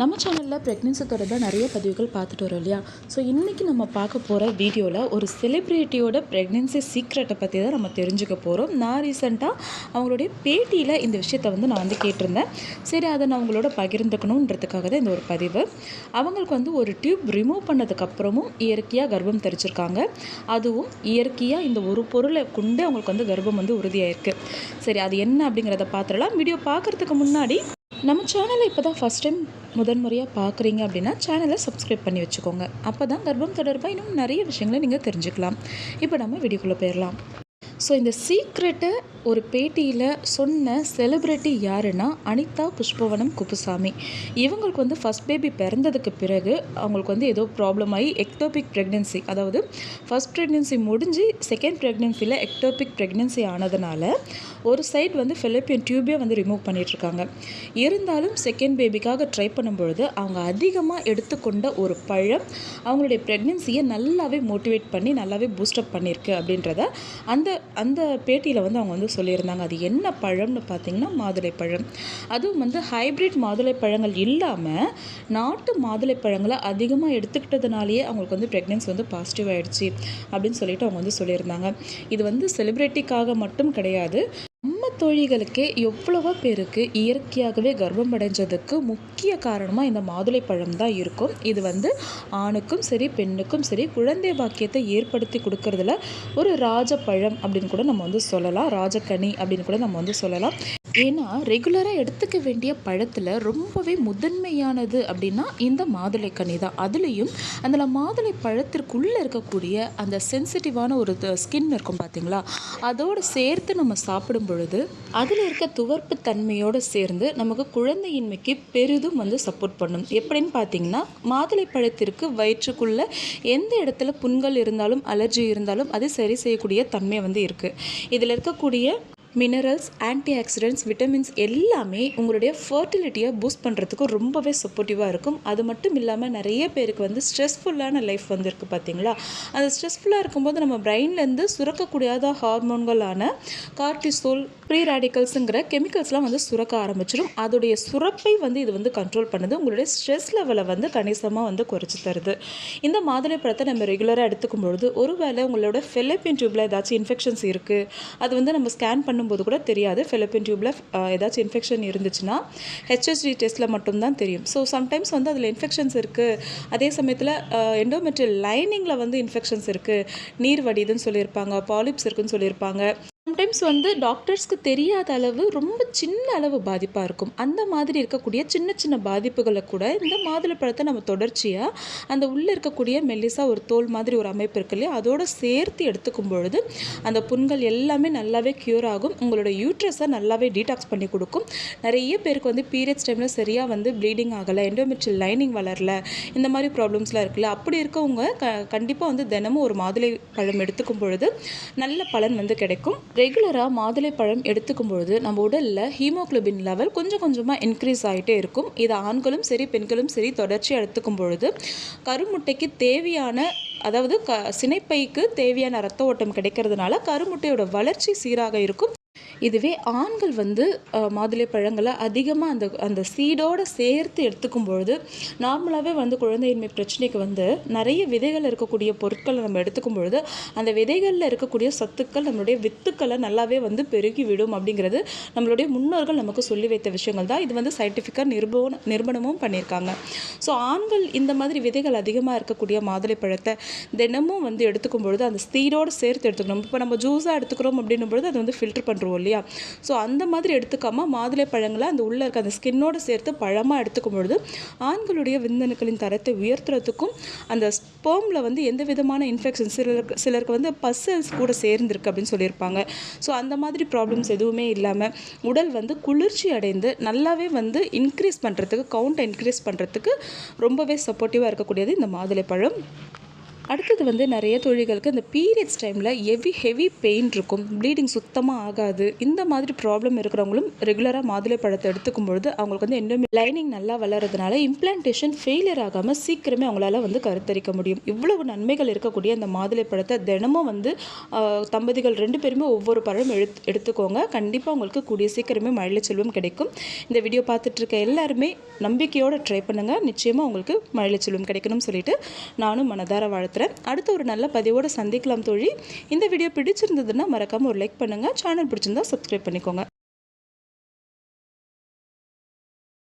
நம்ம சேனலில் ப்ரெக்னென்சி தொடர்பாக நிறைய பதிவுகள் பார்த்துட்டு வரோம் இல்லையா? ஸோ இன்றைக்கி நம்ம பார்க்க போகிற வீடியோவில் ஒரு செலிப்ரிட்டியோட ப்ரெக்னென்சி சீக்ரெட்டை பற்றி தான் நம்ம தெரிஞ்சுக்க போகிறோம் நான் ரீசெண்டாக அவங்களுடைய பேட்டியில் இந்த விஷயத்தை வந்து நான் வந்து கேட்டிருந்தேன். சரி அதை நான் அவங்களோட பகிர்ந்துக்கணுன்றதுக்காக தான் இந்த ஒரு பதிவு. அவங்களுக்கு வந்து ஒரு டியூப் ரிமூவ் பண்ணதுக்கப்புறமும் இயற்கையாக கர்ப்பம் தெரிச்சிருக்காங்க அதுவும் இயற்கையாக இந்த ஒரு பொருளை கொண்டு அவங்களுக்கு வந்து கர்ப்பம் வந்து உறுதியாயிருக்கு. சரி அது என்ன அப்படிங்கிறத பார்த்துடலாம். வீடியோ பார்க்குறதுக்கு முன்னாடி நம்ம சேனலை இப்போ தான் ஃபஸ்ட் டைம் முதன்முறையாக பார்க்குறீங்க அப்படின்னா சேனலை சப்ஸ்கிரைப் பண்ணி வச்சுக்கோங்க. அப்போ தான் கர்ப்பம் தொடர்பாக இன்னும் நிறைய விஷயங்களை நீங்கள் தெரிஞ்சுக்கலாம். இப்போ நம்ம வீடியோக்குள்ளே போயிடலாம். ஸோ இந்த சீக்ரெட்டை ஒரு பேட்டியில் சொன்ன செலிப்ரிட்டி யாருன்னா அனிதா புஷ்பவனம் குப்புசாமி. இவங்களுக்கு வந்து ஃபஸ்ட் பேபி பிறந்ததுக்கு பிறகு அவங்களுக்கு வந்து ஏதோ ப்ராப்ளம் ஆகி எக்டோபிக் ப்ரெக்னென்சி அதாவது ஃபஸ்ட் ப்ரெக்னென்சி முடிஞ்சு செகண்ட் ப்ரெக்னென்சியில் எக்டோபிக் ப்ரெக்னென்சி ஆனதுனால ஒரு சைட் வந்து ஃபிலிப்பியன் டியூபே வந்து ரிமூவ் பண்ணிகிட்ருக்காங்க இருந்தாலும் செகண்ட் பேபிக்காக ட்ரை பண்ணும்பொழுது அவங்க அதிகமாக எடுத்துக்கொண்ட ஒரு பழம் அவங்களுடைய ப்ரெக்னென்சியை நல்லாவே மோட்டிவேட் பண்ணி நல்லாவே பூஸ்டப் பண்ணியிருக்கு அப்படின்றத அந்த அந்த பேட்டியில் வந்து அவங்க வந்து சொல்லியிருந்தாங்க அது என்ன பழம்னு பார்த்தீங்கன்னா மாதுளை பழம். அதுவும் வந்து ஹைப்ரிட் மாதுளை பழங்கள் இல்லாமல் நாட்டு மாதுளை பழங்களை அதிகமாக எடுத்துக்கிட்டதுனாலேயே அவங்களுக்கு வந்து ப்ரெக்னென்சி வந்து பாசிட்டிவ் ஆகிடுச்சு அப்படின்னு சொல்லிட்டு அவங்க வந்து சொல்லியிருந்தாங்க. இது வந்து செலிப்ரிட்டிக்காக மட்டும் கிடையாது தோழிகளுக்கே எவ்வளவோ பேருக்கு இயற்கையாகவே கர்ப்பம் அடைஞ்சதுக்கு முக்கிய காரணமாக இந்த மாதுளை பழம் தான் இருக்கும். இது வந்து ஆணுக்கும் சரி பெண்ணுக்கும் சரி குழந்தை பாக்கியத்தை ஏற்படுத்தி கொடுக்கறதுல ஒரு ராஜப்பழம் அப்படின்னு கூட நம்ம வந்து சொல்லலாம். ராஜக்கனி அப்படின்னு கூட நம்ம வந்து சொல்லலாம். ஏன்னா ரெகுலராக எடுத்துக்க வேண்டிய பழத்தில் ரொம்பவே முதன்மையானது அப்படின்னா இந்த மாதுளை கனி தான். அதுலேயும் அதில் மாதுளை பழத்திற்குள்ளே இருக்கக்கூடிய அந்த சென்சிட்டிவான ஒரு ஸ்கின் இருக்கும் பார்த்தீங்களா அதோடு சேர்த்து நம்ம சாப்பிடும் பொழுது அதில் இருக்க துவர்ப்பு தன்மையோடு சேர்ந்து நமக்கு குழந்தையின்மைக்கு பெரிதும் வந்து சப்போர்ட் பண்ணும். எப்படின்னு பார்த்தீங்கன்னா மாதுளை பழத்திற்கு வயிற்றுக்குள்ளே எந்த இடத்துல புண்கள் இருந்தாலும் அலர்ஜி இருந்தாலும் அது சரி செய்யக்கூடிய தன்மை வந்து இருக்குது இதில் இருக்கக்கூடிய மினரல்ஸ் ஆன்டி ஆக்சிடென்ட்ஸ் விட்டமின்ஸ் எல்லாமே உங்களுடைய ஃபர்டிலிட்டியை பூஸ்ட் பண்ணுறதுக்கு ரொம்பவே சப்போர்ட்டிவாக இருக்கும். அது மட்டும் இல்லாமல் நிறைய பேருக்கு வந்து ஸ்ட்ரெஸ்ஃபுல்லான லைஃப் வந்துருக்கு பார்த்தீங்களா அந்த ஸ்ட்ரெஸ்ஃபுல்லாக இருக்கும்போது நம்ம பிரெயின்லேருந்து சுரக்கக்கூடியாத ஹார்மோன்களான கார்டிசோல் ப்ரீ ரேடிக்கல்ஸுங்கிற கெமிக்கல்ஸ்லாம் வந்து சுரக்க ஆரம்பிச்சிடும் அதோடைய சுரப்பை வந்து இது வந்து கண்ட்ரோல் பண்ணுது. உங்களுடைய ஸ்ட்ரெஸ் லெவலை வந்து கணிசமாக வந்து குறைச்சி தருது. இந்த மாதுளை பழத்தை நம்ம ரெகுலராக எடுத்துக்கும் பொழுது ஒருவேளை உங்களோட ஃபெலப்பின் டியூப்பில் ஏதாச்சும் இன்ஃபெக்ஷன்ஸ் இருக்குது அது வந்து நம்ம ஸ்கேன் பண்ணும் பண்ணும்போது கூட தெரியாது. ஃபெலப்பின் டியூப்பில் ஏதாச்சும் இன்ஃபெக்ஷன் இருந்துச்சுன்னா ஹெச்எஸ்டி டெஸ்ட்டில் மட்டும்தான் தெரியும். ஸோ சம்டைம்ஸ் வந்து அதில் இன்ஃபெக்ஷன்ஸ் இருக்குது அதே சமயத்தில் எண்டோமெட்ரியல் லைனிங்கில் வந்து இன்ஃபெக்ஷன்ஸ் இருக்குது நீர் வடிதுன்னு சொல்லியிருப்பாங்க பாலிப்ஸ் இருக்குன்னு சொல்லியிருப்பாங்க. சம்டைம்ஸ் வந்து டாக்டர்ஸ்க்கு தெரியாத அளவு ரொம்ப சின்ன அளவு பாதிப்பாக இருக்கும். அந்த மாதிரி இருக்கக்கூடிய சின்ன சின்ன பாதிப்புகளை கூட இந்த மாதுளை பழத்தை நம்ம தொடர்ச்சியாக அந்த உள்ளே இருக்கக்கூடிய மெல்லிசாக ஒரு தோல் மாதிரி ஒரு அமைப்பு இருக்கு இல்லையா? அதோடு சேர்த்து எடுத்துக்கும் பொழுது அந்த புண்கள் எல்லாமே நல்லாவே க்யூர் ஆகும். உங்களோட யூட்ரஸை நல்லாவே டீடாக்ஸ் பண்ணி கொடுக்கும். நிறைய பேருக்கு வந்து பீரியட்ஸ் டைமில் சரியாக வந்து ப்ளீடிங் ஆகலை எண்டோமெட்ரியல் லைனிங் வளரல இந்த மாதிரி ப்ராப்ளம்ஸ்லாம் இருக்குல்ல அப்படி இருக்கவங்க க கண்டிப்பாக வந்து தினமும் ஒரு மாதுளை பழம் எடுத்துக்கும் பொழுது நல்ல பலன் வந்து கிடைக்கும். ரெகுலராக மாதுளை பழம் எடுத்துக்கும் பொழுது நம்ம உடலில் ஹீமோக்ளோபின் லெவல் கொஞ்சம் கொஞ்சமாக இன்க்ரீஸ் ஆகிட்டே இருக்கும். இதை ஆண்களும் சரி பெண்களும் சரி தொடர்ச்சியாக எடுத்துக்கும் பொழுது கருமுட்டைக்கு தேவையான அதாவது க சினைப்பைக்கு தேவையான ரத்த ஓட்டம் கிடைக்கிறதுனால கருமுட்டையோட வளர்ச்சி சீராக இருக்கும். இதுவே ஆண்கள் வந்து மாதுளை பழங்களை அதிகமாக அந்த அந்த சீடோடு சேர்த்து எடுத்துக்கும் பொழுது நார்மலாகவே வந்து குழந்தையின்மை பிரச்சனைக்கு வந்து நிறைய விதைகள் இருக்கக்கூடிய பொருட்களை நம்ம எடுத்துக்கும் பொழுது அந்த விதைகளில் இருக்கக்கூடிய சத்துக்கள் நம்மளுடைய வித்துக்களை நல்லாவே வந்து பெருகி விடும் அப்படிங்கிறது நம்மளுடைய முன்னோர்கள் நமக்கு சொல்லி வைத்த விஷயங்கள் தான். இது வந்து சயின்டிஃபிக்காக நிருபணம் நிரூபணமும் பண்ணியிருக்காங்க. ஸோ ஆண்கள் இந்த மாதிரி விதைகள் அதிகமாக இருக்கக்கூடிய மாதுளை பழத்தை தினமும் வந்து எடுத்துக்கும் பொழுது அந்த சீடோடு சேர்த்து எடுத்துக்கணும். இப்போ நம்ம ஜூஸாக எடுத்துக்கிறோம் அப்படின்னும் பொழுது அதை வந்து ஃபில்டர் பண்ணுறோம் இல்லையா? ஸோ அந்த மாதிரி எடுத்துக்காமல் மாதுளை பழங்களை அந்த உள்ளே இருக்க அந்த ஸ்கின்னோடு சேர்த்து பழமாக எடுத்துக்கும் பொழுது ஆண்களுடைய விந்தணுக்களின் தரத்தை உயர்த்துறதுக்கும் அந்த ஸ்போமில் வந்து எந்த விதமான இன்ஃபெக்ஷன் சிலருக்கு சிலருக்கு வந்து பசல்ஸ் கூட சேர்ந்துருக்கு அப்படின்னு சொல்லியிருப்பாங்க. ஸோ அந்த மாதிரி ப்ராப்ளம்ஸ் எதுவுமே இல்லாமல் உடல் வந்து குளிர்ச்சி அடைந்து நல்லாவே வந்து இன்க்ரீஸ் பண்ணுறதுக்கு கவுண்ட்டை இன்க்ரீஸ் பண்ணுறதுக்கு ரொம்பவே சப்போர்ட்டிவாக இருக்கக்கூடியது இந்த மாதுளை பழம். அடுத்தது வந்து நிறைய தொழில்களுக்கு இந்த பீரியட்ஸ் டைமில் ஹெவி ஹெவி பெயின் இருக்கும். ப்ளீடிங் சுத்தமாக ஆகாது. இந்த மாதிரி ப்ராப்ளம் இருக்கிறவங்களும் ரெகுலராக மாதுளை பழத்தை எடுத்துக்கும் பொழுது அவங்களுக்கு வந்து எண்டோமி லைனிங் நல்லா வளர்றதுனால இம்ப்ளான்டேஷன் ஃபெயிலியர் ஆகாமல் சீக்கிரமே அவங்களால வந்து கருத்தரிக்க முடியும். இவ்வளவு நன்மைகள் இருக்கக்கூடிய அந்த மாதுளை பழத்தை தினமும் வந்து தம்பதிகள் ரெண்டு பேருமே ஒவ்வொரு பழம் எடுத்து எடுத்துக்கோங்க. கண்டிப்பாக உங்களுக்கு கூடிய சீக்கிரமே மழலை செல்வம் கிடைக்கும். இந்த வீடியோ பார்த்துட்டு இருக்க எல்லாருமே நம்பிக்கையோடு ட்ரை பண்ணுங்கள் நிச்சயமாக உங்களுக்கு மழலை செல்வம் கிடைக்கணும்னு சொல்லிட்டு நானும் மனதார வாழ்த்து வாழ்த்துறேன் அடுத்த ஒரு நல்ல பதிவோடு சந்திக்கலாம் தோழி. இந்த வீடியோ பிடிச்சிருந்ததுன்னா மறக்காமல் ஒரு லைக் பண்ணுங்கள் சேனல் பிடிச்சிருந்தா சப்ஸ்கிரைப் பண்ணிக்கோங்க.